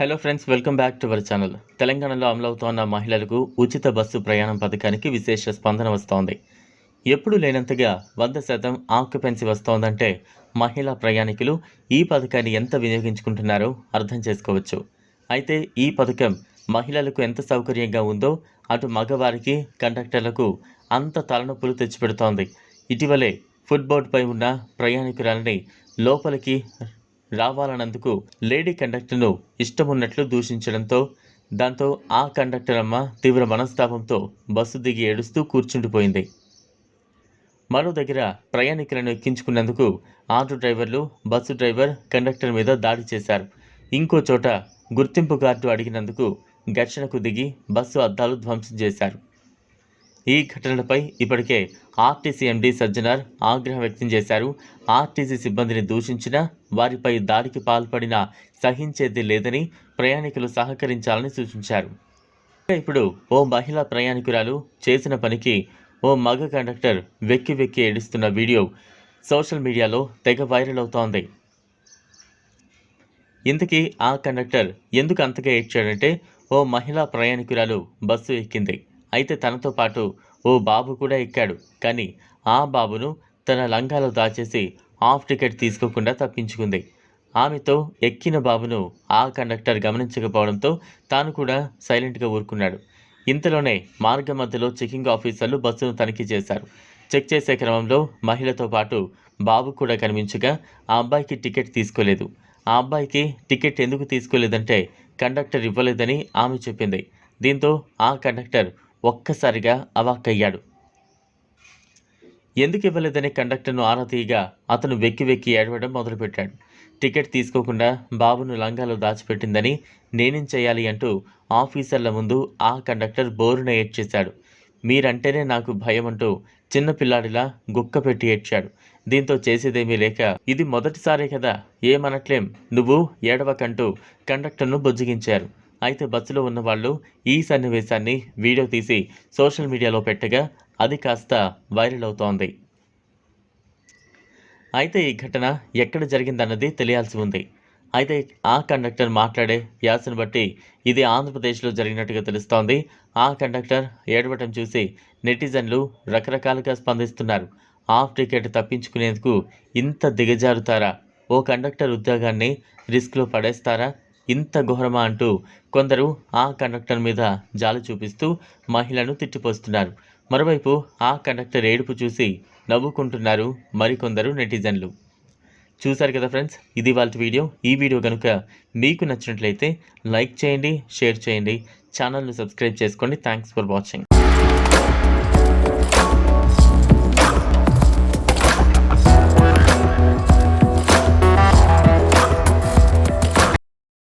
Hello friends welcome back to our channel తెలంగాణలో అమలవుతోన్న మహిళలకు ఉచిత బస్సు ప్రయాణం పథకానికి విశేష స్పందన వస్తోంది. ఎప్పుడు లేనంతగా వంద శాతం ఆక్యుపెన్సీ వస్తోందంటే మహిళా ప్రయాణికులు ఈ పథకాన్ని ఎంత వినియోగించుకుంటున్నారో అర్థం చేసుకోవచ్చు. అయితే ఈ పథకం మహిళలకు ఎంత సౌకర్యంగా ఉందో అటు మగవారికి కండక్టర్లకు అంత తలనొప్పులు తెచ్చిపెడుతోంది. ఇటీవలే ఫుట్బోర్డ్పై ఉన్న ప్రయాణికురాలని లోపలికి రావాలన్నందుకు లేడీ కండక్టర్ను ఇష్టమున్నట్లు దూషించడంతో దాంతో ఆ కండక్టర్ అమ్మ తీవ్ర మనస్తాపంతో బస్సు దిగి ఏడుస్తూ కూర్చుండిపోయింది. మరో దగ్గర ప్రయాణికులను ఎక్కించుకున్నందుకు auto drivers bus driver conductor మీద దాడి చేశారు. ఇంకో చోట గుర్తింపు కార్డు అడిగినందుకు ఘర్షణకు దిగి బస్సు అద్దాలు ధ్వంసం చేశారు. ఈ ఘటనలపై ఇప్పటికే ఆర్టీసీ ఎండీ సజ్జనార్ ఆగ్రహం వ్యక్తం చేశారు. ఆర్టీసీ సిబ్బందిని దూషించిన వారిపై దాడికి పాల్పడిన సహించేది లేదని ప్రయాణికులు సహకరించాలని సూచించారు. ఇప్పుడు ఓ మహిళా ప్రయాణికురాలు చేసిన పనికి ఓ మగ కండక్టర్ వెక్కి వెక్కి ఏడుస్తున్న వీడియో సోషల్ మీడియాలో తెగ వైరల్ అవుతోంది. ఇంతకీ ఆ కండక్టర్ ఎందుకు అంతగా ఏడ్చాడంటే ఓ మహిళా ప్రయాణికురాలు బస్సు ఎక్కింది. అయితే తనతో పాటు ఓ బాబు కూడా ఎక్కాడు. కానీ ఆ బాబును తన లంగాలో దాచేసి హాఫ్ టికెట్ తీసుకోకుండా తప్పించుకుంది. ఆమెతో ఎక్కిన బాబును ఆ కండక్టర్ గమనించకపోవడంతో తాను కూడా సైలెంట్గా ఊరుకున్నాడు. ఇంతలోనే మార్గ మధ్యలో చెకింగ్ ఆఫీసర్లు బస్సును తనిఖీ చేశారు. చెక్ చేసే క్రమంలో మహిళతో పాటు బాబు కూడా కనిపించగా ఆ అబ్బాయికి టికెట్ తీసుకోలేదు. ఆ అబ్బాయికి టికెట్ ఎందుకు తీసుకోలేదంటే కండక్టర్ ఇవ్వలేదని ఆమె చెప్పింది. దీంతో ఆ కండక్టర్ ఒక్కసారిగా అవాక్కయ్యాడు. ఎందుకు ఇవ్వలేదని కండక్టర్ను ఆరా తీయగా అతను వెక్కి వెక్కి ఏడవడం మొదలుపెట్టాడు. టికెట్ తీసుకోకుండా బాబును లంగాలో దాచిపెట్టిందని నేనేం చేయాలి అంటూ ఆఫీసర్ల ముందు ఆ కండక్టర్ బోరున ఏడ్చేశాడు. మీరంటేనే నాకు భయం అంటూ చిన్న పిల్లాడిలా గుక్క పెట్టి ఏడ్చాడు. దీంతో చేసేదేమీ లేక ఇది మొదటిసారే కదా ఏమనట్లేం నువ్వు ఏడవకంటూ కండక్టర్ను బుజ్జగించారు. అయితే బస్సులో ఉన్న వాళ్ళు ఈ సన్నివేశాన్ని వీడియో తీసి సోషల్ మీడియాలో పెట్టగా అది కాస్త వైరల్ అవుతోంది. అయితే ఈ ఘటన ఎక్కడ జరిగిందన్నది తెలియాల్సి ఉంది. అయితే ఆ కండక్టర్ మాట్లాడే వ్యాసను బట్టి ఇది ఆంధ్రప్రదేశ్లో జరిగినట్టుగా తెలుస్తోంది. ఆ కండక్టర్ ఏడవటం చూసి నెటిజన్లు రకరకాలుగా స్పందిస్తున్నారు. హాఫ్ టికెట్ తప్పించుకునేందుకు ఇంత దిగజారుతారా? ఓ కండక్టర్ ఉద్యోగాన్ని రిస్క్లో పడేస్తారా? ఇంత ఘోరమా అంటూ కొందరు ఆ కండక్టర్ మీద జాలి చూపిస్తూ మహిళను తిట్టిపోస్తున్నారు. మరోవైపు ఆ కండక్టర్ ఏడుపు చూసి నవ్వుకుంటున్నారు మరికొందరు నెటిజన్లు. చూశారు కదా ఫ్రెండ్స్ ఇది వాళ్ళ వీడియో. ఈ వీడియో కనుక మీకు నచ్చినట్లయితే లైక్ చేయండి షేర్ చేయండి. ఛానల్ను సబ్స్క్రైబ్ చేసుకోండి. Thanks for watching